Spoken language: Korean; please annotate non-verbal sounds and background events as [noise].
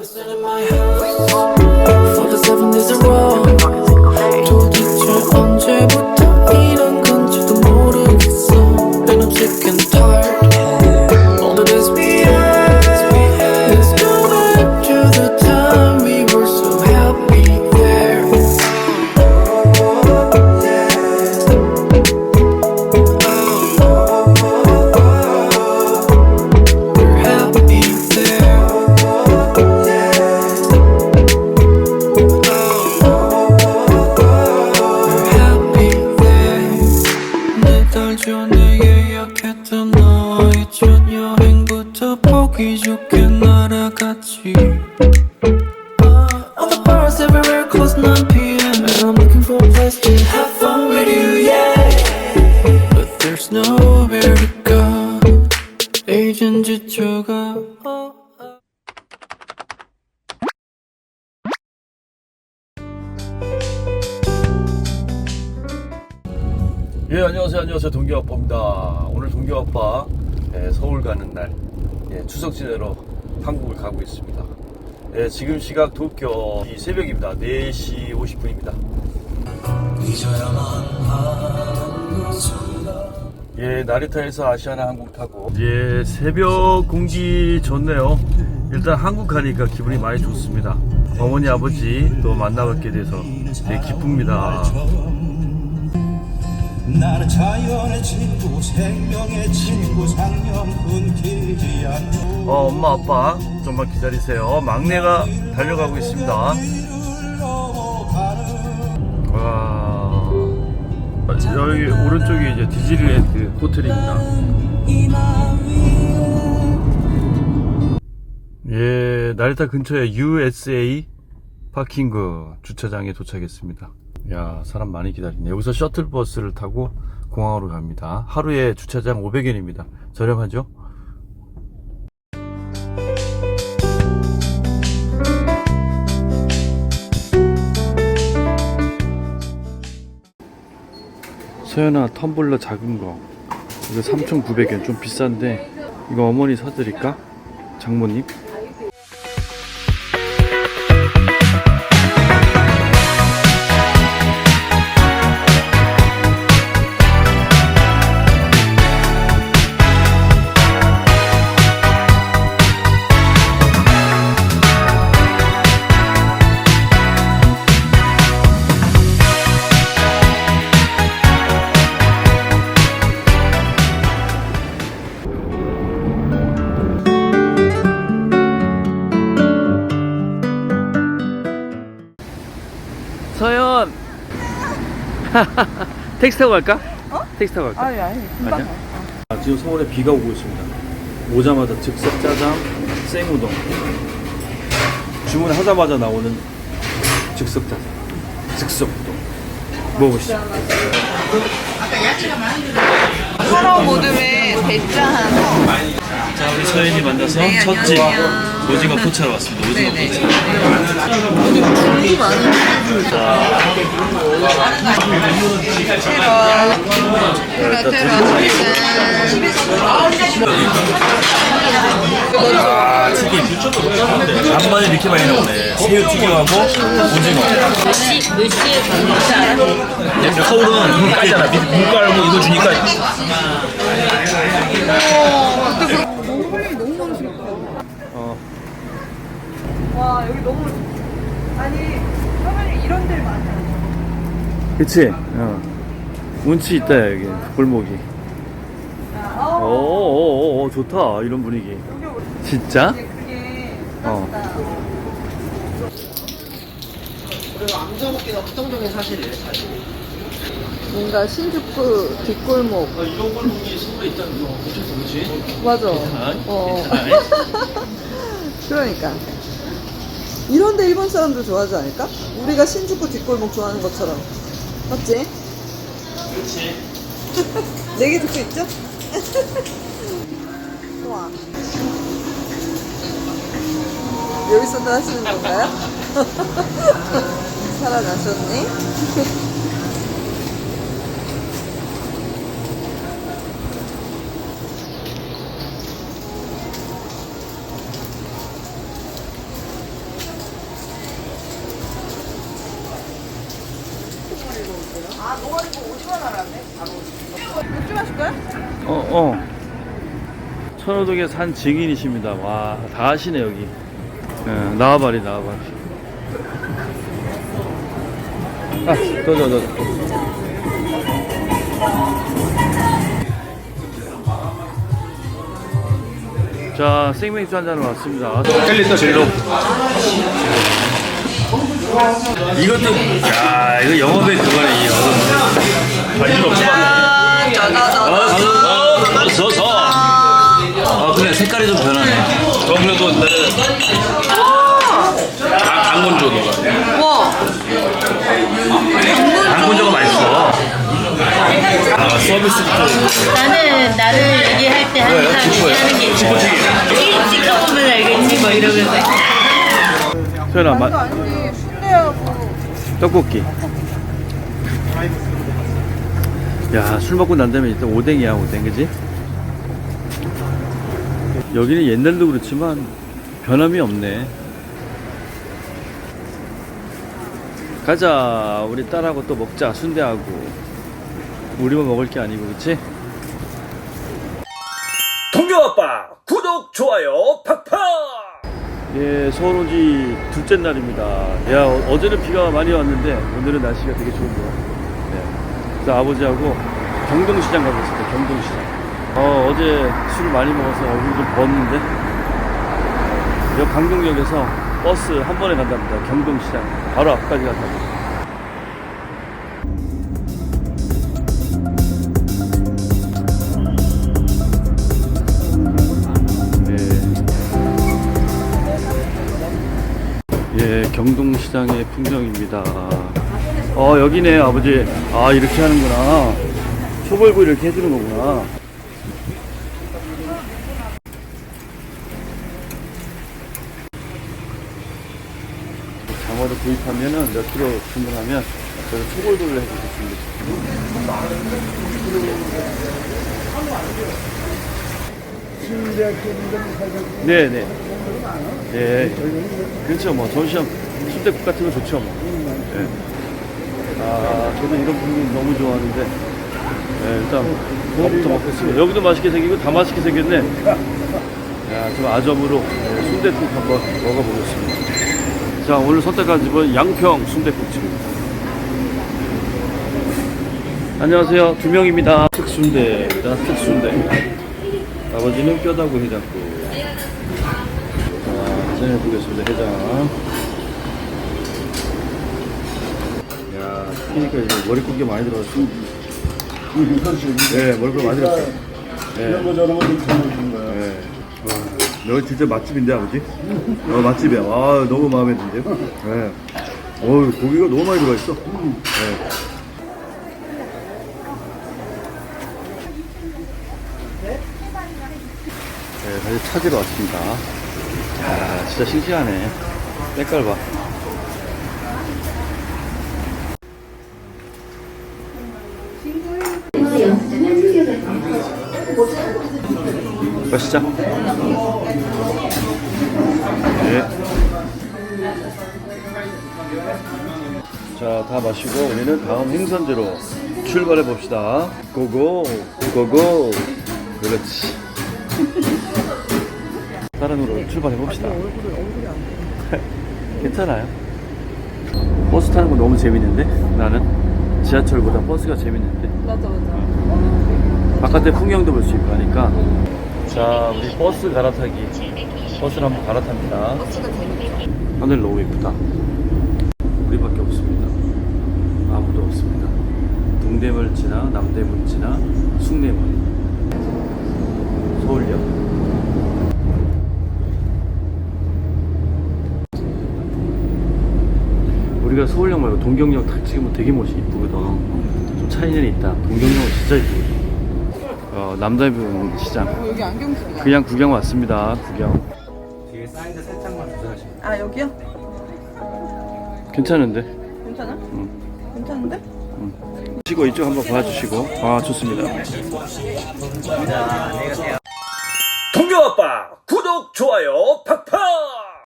Listen in my house 네달 전에 예약했던 너와의 첫 여행부터 보기 좋게 날아갔지 All the bars everywhere close 9 p.m. And I'm looking for a place to have fun with you, yeah But there's nowhere to go 이젠 지쳐가 예 안녕하세요. 안녕하세요. 동기아빠입니다. 오늘 동기아빠 예, 서울 가는 날 예, 추석 지내러 한국을 가고 있습니다. 예, 지금 시각 도쿄 이 새벽입니다. 4시 50분입니다. 예 나리타에서 아시아나 항공 타고. 예 새벽 공기 좋네요. 일단 한국 가니까 기분이 많이 좋습니다. 어머니 아버지 또 만나뵙게 돼서 예, 기쁩니다 나는 자연의 친구 생명의 친구 상념 끊기지 않는 어, 엄마 아빠 좀만 기다리세요. 막내가 달려가고 있습니다. 와 여기 오른쪽이 이제 디즈니랜드 호텔입니다. 예, 나리타 근처에 USA 파킹그 주차장에 도착했습니다. 야, 사람 많이 기다리네. 여기서 셔틀버스를 타고 공항으로 갑니다. 하루에 주차장 500엔입니다. 저렴하죠? 서연아 텀블러 작은 거 이거 3,900엔 좀 비싼데 이거 어머니 사드릴까? 장모님? [laughs] 택시 타고 갈까? 어? 택시 타고 갈까? 아니 아니 금방 아니야? 아, 지금 서울에 비가 오고 있습니다. 오자마자 즉석 짜장, 생우동. 주문하자마자 나오는 즉석 짜장, 즉석 우동. 먹어보시죠. 사러 모듬에 대짜 하나 자, 우리 서연이 만나서 네, 첫집 안녕하세요. 오징어 포차로 왔습니다. 오징어 네네 포차. 줄이 많은 테러 테러 테러 아, 튀김. 간만에 이렇게 많이 나오네. 새우 튀김하고 오징어. 서울은 물가잖아. 물가 알고 이거 주니까 너무 홀리 너무 많으시겠다 어, 와 여기 너무 아니 화면이 이런 데를 많아 그치? 어. 운치 있다, 여기. 골목이. 오, 오, 오, 좋다. 이런 분위기. 진짜? 그게 어. 뭔가 신주쿠 뒷골목 아, 이런 골목이 서울에 있다는 거 괜찮다, 그치? 맞아 어 [laughs] 그러니까 이런데 일본 사람들 좋아하지 않을까? 우리가 신주쿠 뒷골목 좋아하는 것처럼 맞지? 그치. [laughs] 내 얘기 듣고 있죠? [laughs] 와 여기서도 하시는 건가요? [laughs] 살아나셨니? 맥주 마실 거야? 어, 어. 천호동의 산 증인이십니다. 와, 다 아시네, 여기. 예, 나와봐리, 나와봐리. 아, 저, 저, 저. 자, 생맥주 한 잔을 왔습니다. 헬리터 진로. 이것도, 야, 이거 영업의 그거네, 이 영업. 관심 없지만. 짜자자자. 서서. 아 그래 색깔이 좀 변하네. 그럼 그래도 내 당근조 너가. 와. 당근저가 맛있어. 아 서비스부터. 나는 나를 얘기할 때 항상 얘기하는 게 있어. 찍어보면 알겠지 뭐 이러면서. 소연아, 이거 마, 아니지. 순대하고. 떡볶이. 야, 술 먹고 난 다음에 일단 오뎅이야, 오뎅, 그지? 여기는 옛날도 그렇지만 변함이 없네. 가자, 우리 딸하고 또 먹자, 순대하고. 우리만 먹을 게 아니고, 그치? 동교아빠 구독, 좋아요, 팍팍! 예, 서울 온 지 둘째 날입니다. 야, 어- 어제는 비가 많이 왔는데 오늘은 날씨가 되게 좋은데요. 네. 그래서 아버지하고 경동시장 가고 있습니다. 경동시장. 어, 어제 술을 많이 먹어서 얼굴 좀 벗는데 여 강동역에서 버스 한 번에 간답니다. 경동시장. 바로 앞까지 간답니다. 경동시장의 풍경입니다. 어, 여기네, 아버지. 아, 이렇게 하는구나. 초벌구 이렇게 해주는 거구나. 장어를 구입하면은 몇 킬로 주문하면 해줄 수 있습니다. 네네. 예. 그렇죠. 뭐, 전시장 순대국 같은 거 좋죠. 뭐. 예. 아, 저도 이런 분위기 너무 좋아하는데. 예, 일단, 뭐부터 먹겠습니다. 여기도 맛있게 생기고 다 맛있게 생겼네. 야, 좀 아점으로 예, 순대국 한번 먹어보겠습니다. 자, 오늘 선택한 집은 양평 순대국집입니다. 안녕하세요. 두 명입니다. 특순대입니다. 특순대. 아버지는 뼈다구 해장국. 자, 해장해 보겠습니다. 해장. 야, 튀니까 이제 머릿고기 많이 들어갔어. 네, 머릿고기 많이 들어갔어. 네. 네. 어, 여기 진짜 맛집인데, 아버지? 어, 맛집이야. 와, 너무 마음에 드는데요? 네. 어우, 고기가 너무 많이 들어가 있어. 네. 네, 다시 찾으러 왔습니다. 야, 진짜 싱싱하네. 색깔 봐. 마시자. 네. 자, 다 마시고 우리는 다음 행선지로 출발해 봅시다. 고고, 고고. 그렇지. 다른 으로 출발해 봅시다. [laughs] 괜찮아요. 버스 타는 거 너무 재밌는데? 나는? 지하철보다 버스가 재밌는데? 맞아, 맞아. 바깥에 풍경도 볼 수 있고 하니까. 자 우리 버스 갈아타기. 버스를 한번 갈아탑니다. 버스가 재밌어. 하늘 너무 예쁘다. 우리밖에 없습니다. 아무도 없습니다. 동대문 지나 남대문 지나 숭례문 서울역 우리가 서울역 말고 동경역 딱 찍으면 되게 멋이 이쁘거든. 좀 차이는 있다. 동경역은 진짜 이쁘거든 어, 남대문 시장. 어, 여기 안경집이다. 그냥 구경 왔습니다. 구경. 아, 여기요? 괜찮은데? 괜찮아? 응. 괜찮은데? 치고 이쪽 한번 봐주시고. 아 좋습니다. 동교 아빠 구독 좋아요 팍팍